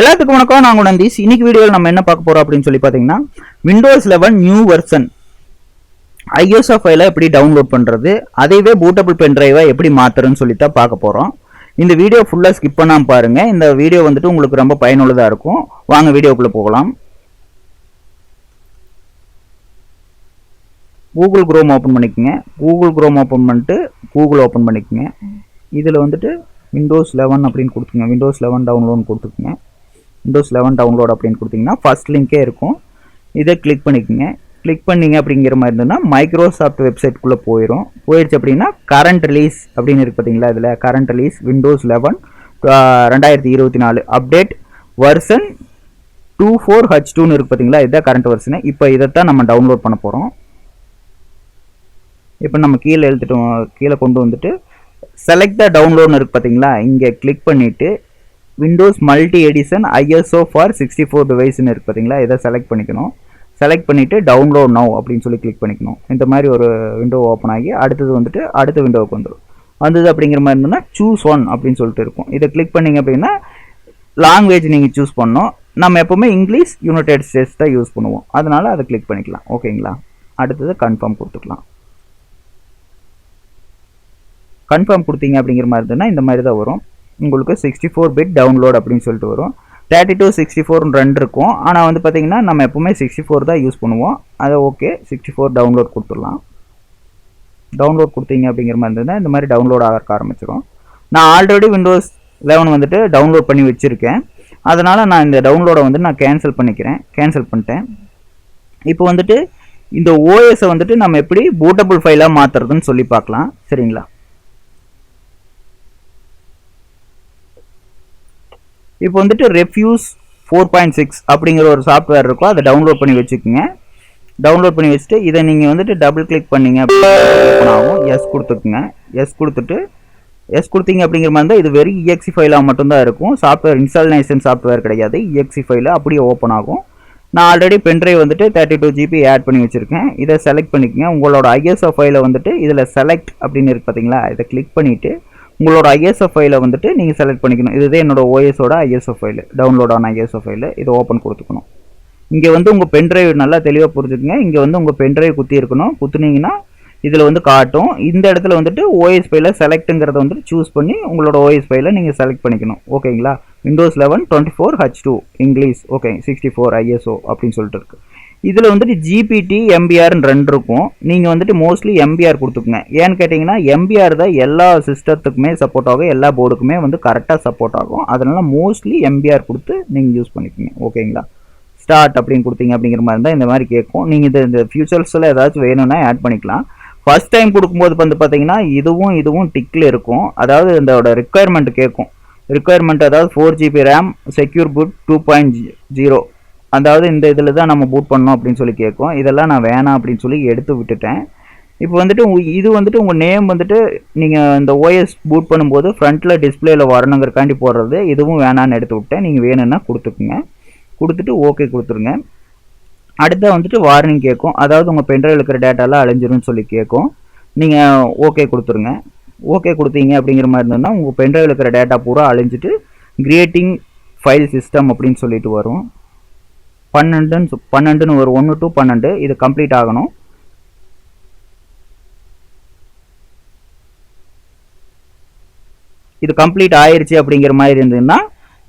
எல்லாத்துக்கும் வணக்கம். நான் நந்தீஸ் இன்னைக்கு வீடியோவில் நம்ம என்ன பார்க்க போறோம் அப்படின்னு சொல்லி பார்த்தீங்கன்னா Windows eleven new version ISO ஃபைலை எப்படி டவுன்லோட் பண்ணுறது அதைவே பூட்டபிள் பென் எப்படி மாற்றுறதுன்னு சொல்லி தான் பார்க்க போகிறோம் இந்த வீடியோ ஃபுல்லாக ஸ்கிப் பண்ணாமல் பாருங்கள் இந்த வீடியோ வந்துட்டு உங்களுக்கு ரொம்ப பயனுள்ளதாக இருக்கும். வாங்க வீடியோக்குள்ளே போகலாம். கூகுள் குரோம் ஓப்பன் பண்ணிக்கோங்க. கூகுள் குரோம் ஓப்பன் பண்ணிட்டு கூகுள் ஓப்பன் பண்ணிக்கோங்க. இதில் வந்துட்டு விண்டோஸ் லெவன் அப்படின்னு கொடுத்துங்க விண்டோஸ் லெவன் டவுன்லோட் கொடுத்துக்குங்க. விண்டோஸ் லெவன் டவுன்லோட் அப்படின்னு கொடுத்தீங்கன்னா ஃபஸ்ட் லிங்கே இருக்கும். இதை கிளிக் பண்ணிக்கோங்க. கிளிக் பண்ணிங்க அப்படிங்கிற மாதிரி இருந்ததுன்னா மைக்ரோசாஃப்ட் வெப்சைட்குள்ளே போயிடும் போயிடுச்சு அப்படின்னா கரண்ட் ரிலீஸ் அப்படின்னு இருக்கு பார்த்தீங்களா இதில்? கரண்ட் ரிலீஸ் விண்டோஸ் லெவன் ரெண்டாயிரத்தி இருபத்தி நாலு. Update version two four H டூன்னு இருக்கு பார்த்தீங்களா? இதுதான் கரண்ட் வெர்ஷனு இப்போ இதைத்தான் நம்ம டவுன்லோட் பண்ண போகிறோம் இப்போ நம்ம கீழே எழுத்துட்டோம் கீழே கொண்டு வந்துட்டு செலக்ட் த டவுன்லோட்னு இருக்கு பார்த்தீங்களா? இங்கே கிளிக் பண்ணிவிட்டு Windows multi edition ISO for sixty four டிவைஸ்னு இருக்கு பார்த்தீங்களா இதை செலக்ட் பண்ணிக்கணும். செலக்ட் பண்ணிவிட்டு டவுன்லோட் நவ் அப்படின்னு சொல்லி கிளிக் பண்ணிக்கணும். இந்த மாதிரி ஒரு விண்டோ ஓப்பன் ஆகி அடுத்தது வந்துட்டு அடுத்த விண்டோவுக்கு வந்துடும் வந்தது அப்படிங்கிற மாதிரி இருந்ததுன்னா சூஸ் ஒன் அப்படின்னு சொல்லிட்டு இருக்கும். இதை கிளிக் பண்ணீங்க அப்படின்னா லாங்குவேஜ் நீங்கள் சூஸ் பண்ணோம் நம்ம எப்போவுமே இங்கிலீஷ் யுனைடெட் ஸ்டேட்ஸ் தான் யூஸ் பண்ணுவோம். அதனால் அதை கிளிக் பண்ணிக்கலாம். ஓகேங்களா அடுத்தது கன்ஃபார்ம் கொடுத்துக்கலாம். கன்ஃபார்ம் கொடுத்தீங்க அப்படிங்கிற மாதிரி இருந்ததுன்னா இந்த மாதிரி தான் வரும். உங்களுக்கு சிக்ஸ்டி ஃபோர் பிட் டவுன்லோட் அப்படின்னு சொல்லிட்டு வரும். தேர்ட்டி டூ சிக்ஸ்டி ஃபோர் ரெண்டு இருக்கும். ஆனால் வந்து பார்த்தீங்கன்னா நம்ம எப்போவுமே சிக்ஸ்டி ஃபோர் தான் யூஸ் பண்ணுவோம். அதை ஓகே சிக்ஸ்டி ஃபோர் டவுன்லோட் கொடுத்துடலாம். டவுன்லோட் கொடுத்தீங்க அப்படிங்கிற மாதிரி இருந்ததுன்னா இந்த மாதிரி டவுன்லோட் ஆக ஆரம்பிச்சிடும் நான் ஆல்ரெடி விண்டோஸ் லெவன் வந்துட்டு டவுன்லோட் பண்ணி வச்சுருக்கேன். அதனால் நான் இந்த டவுன்லோடை வந்து நான் கேன்சல் பண்ணிக்கிறேன். கேன்சல் பண்ணிட்டேன். இப்போ வந்துட்டு இந்த ஓஎஸை வந்துட்டு நம்ம எப்படி பூட்டபுள் ஃபைலாக மாற்றுறதுன்னு சொல்லி பார்க்கலாம். சரிங்களா? இப்போ வந்துட்டு ரெஃப்யூஸ் ஃபோர் பாயிண்ட் சிக்ஸ் அப்படிங்கிற ஒரு சாஃப்ட்வேர் இருக்கும். அதை டவுன்லோட் பண்ணி வச்சுக்கோங்க. டவுன்லோட் பண்ணி வச்சுட்டு இதை நீங்கள் வந்துட்டு டபுள் கிளிக் பண்ணீங்க அப்படின்னா ஆகும். எஸ் கொடுத்துக்குங்க. எஸ் கொடுத்துட்டு எஸ் கொடுத்தீங்க அப்படிங்கிற மாதிரி இருந்தால் இது வெறும் இஎக்சி ஃபைலாக மட்டும்தான் இருக்கும். சாஃப்ட்வேர் இன்ஸ்டாலேஷன் சாஃப்ட்வேர் கிடையாது. இஎக்சி ஃபைலில் அப்படியே ஓப்பன் ஆகும். நான் ஆல்ரெடி பென்ட்ரைவ் வந்துட்டு தேர்ட்டி டூ ஜிபி ஆட் பண்ணி வச்சுருக்கேன். இதை செலக்ட் பண்ணிக்கோங்க. உங்களோட ஐஎஸ்ஓ ஃபைலை வந்துட்டு இதில் செலக்ட் அப்படின்னு இருக்கு பார்த்தீங்களா இதை கிளிக் பண்ணிவிட்டு உங்களோட ஐஎஸ்ஓ ஃபைலை வந்துட்டு நீங்கள் செலக்ட் பண்ணிக்கணும். இதுதான் என்னோட ஓஎஸோட ஐஎஸ்ஓ ஃபைலு டவுன்லோட் ஆன ஐஎஸ்ஓ ஃபைலு இதை ஓப்பன் கொடுத்துக்கணும். இங்கே வந்து உங்கள் பென்ட்ரைவ் நல்லா தெளிவாக புரிஞ்சுக்குங்க. இங்கே வந்து உங்கள் பென்ட்ரைவ் குத்தி இருக்கணும். குத்துனீங்கன்னா இதில் வந்து காட்டும். இந்த இடத்துல வந்துட்டு ஓஎஸ் ஃபைல செலக்ட்டுங்கிறத வந்துட்டு சூஸ் பண்ணி உங்களோட ஓஎஸ் ஃபைலை நீங்கள் செலக்ட் பண்ணிக்கணும். ஓகேங்களா Windows eleven twenty four H two English okay sixty four ISO அப்படின்னு சொல்லிட்டு இருக்குது இதில் வந்துட்டு ஜிபிடி எம்பிஆர்னு ரெண்டு இருக்கும். நீங்கள் வந்துட்டு மோஸ்ட்லி எம்பிஆர் கொடுத்துக்குங்க. ஏன்னு கேட்டிங்கன்னா எம்பிஆர் தான் எல்லா சிஸ்டத்துக்குமே சப்போர்ட் ஆகும். எல்லா போர்டுக்குமே வந்து கரெக்டாக சப்போர்ட் ஆகும். அதனால் மோஸ்ட்லி எம்பிஆர் கொடுத்து நீங்கள் யூஸ் பண்ணிக்கோங்க. ஓகேங்களா? ஸ்டார்ட் அப்படின்னு கொடுத்தீங்க அப்படிங்கிற மாதிரி இருந்தால் இந்த மாதிரி கேட்கும். நீங்கள் இது இந்த ஃபியூச்சர்ஸில் ஏதாச்சும் வேணும்னா ஆட் பண்ணிக்கலாம். ஃபர்ஸ்ட் டைம் கொடுக்கும்போது வந்து பார்த்தீங்கன்னா இதுவும் இதுவும் டிக்கில் இருக்கும். அதாவது இதோட ரிக்குயர்மெண்ட் கேட்கும். ரிக்குயர்மெண்ட் அதாவது four GB RAM secure boot two point zero அதாவது இந்த இதில் தான் நம்ம பூட் பண்ணோம் அப்படின்னு சொல்லி கேட்கும். இதெல்லாம் நான் வேணாம் அப்படின்னு சொல்லி எடுத்து விட்டுட்டேன். இப்போ வந்துட்டு இது வந்துட்டு உங்கள் நேம் வந்துட்டு நீங்கள் இந்த ஓஎஸ் பூட் பண்ணும்போது ஃப்ரண்ட்டில் டிஸ்பிளேயில் வரணுங்கிறக்காண்டி போடுறது இதுவும் வேணான்னு எடுத்து விட்டேன் நீங்கள் வேணும்னா கொடுத்துக்குங்க. கொடுத்துட்டு ஓகே கொடுத்துருங்க. அடுத்த வந்துட்டு வார்னிங் கேட்கும். அதாவது உங்கள் பென்ட்ரைவில் இருக்கிற டேட்டாலாம் அழிஞ்சிரும்னு சொல்லி கேட்கும். நீங்கள் ஓகே கொடுத்துருங்க. ஓகே கொடுத்தீங்க அப்படிங்கிற மாதிரி இருந்ததுன்னா உங்கள் பென்ட்ரைவில் இருக்கிற டேட்டா பூரா அழிஞ்சிட்டு கிரியேட்டிங் ஃபைல் சிஸ்டம் அப்படின்னு சொல்லிட்டு வரும். பன்னெண்டுன்னு பன்னெண்டுன்னு ஒரு ஒன்று டு பன்னெண்டு இது கம்ப்ளீட் ஆகணும். இது கம்ப்ளீட் ஆயிடுச்சு அப்படிங்கிற மாதிரி இருந்ததுன்னா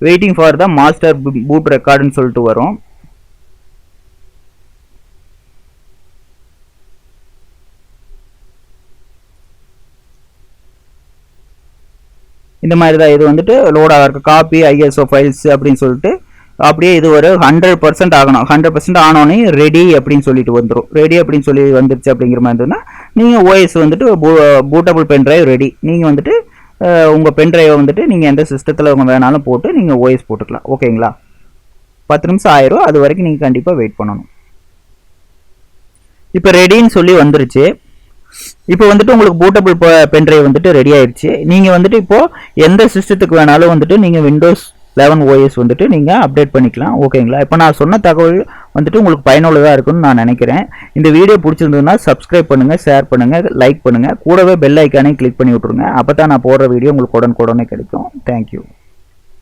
waiting for the master boot ரெக்கார்டுன்னு சொல்லிட்டு வரும். இந்த மாதிரி தான் இது வந்துட்டு லோட் ஆகிருக்கு காப்பி ஐஎஸ்ஓ ஃபைல்ஸ் அப்படின்னு சொல்லிட்டு அப்படியே இது ஒரு ஹண்ட்ரட் பர்சன்ட் ஆகணும். ஹண்ட்ரட் பர்சன்ட் ஆனோடனே ரெடி அப்படின்னு சொல்லிட்டு வந்துடும் ரெடி அப்படின்னு சொல்லி வந்துருச்சு அப்படிங்கிற மாதிரி இருந்ததுன்னா நீங்கள் ஓஎஸ் வந்துட்டு பூட்டபிள் பென் ட்ரைவ் ரெடி நீங்கள் வந்துட்டு உங்கள் பென் ட்ரைவை வந்துட்டு நீங்கள் எந்த சிஸ்டத்தில் உங்கள் வேணாலும் போட்டு நீங்கள் ஓஎஸ் போட்டுக்கலாம். ஓகேங்களா பத்து நிமிஷம் ஆயிரும். அது வரைக்கும் நீங்கள் கண்டிப்பாக வெயிட் பண்ணணும். இப்போ ரெடின்னு சொல்லி வந்துருச்சு. இப்போ வந்துட்டு உங்களுக்கு பூட்டபிள் பென் ட்ரைவ் வந்துட்டு ரெடி ஆயிடுச்சு. நீங்கள் வந்துட்டு இப்போது எந்த சிஸ்டத்துக்கு வேணாலும் வந்துட்டு நீங்கள் விண்டோஸ் லெவன் ஓஎஸ் வந்துட்டு நீங்கள் அப்டேட் பண்ணிக்கலாம். ஓகேங்களா இப்போ நான் சொன்ன தகவல் வந்துட்டு உங்களுக்கு பயனுள்ளதாக இருக்கும்னு நான் நினைக்கிறேன். இந்த வீடியோ பிடிச்சிருந்ததுன்னா சப்ஸ்கிரைப் பண்ணுங்கள் ஷேர் பண்ணுங்கள் லைக் பண்ணுங்கள் கூடவே பெல் ஐக்கானே கிளிக் பண்ணி விட்ருங்க அப்போ தான் நான் போடுற வீடியோ உங்களுக்கு உடனுக்குடனே கிடைக்கும். தேங்க்யூ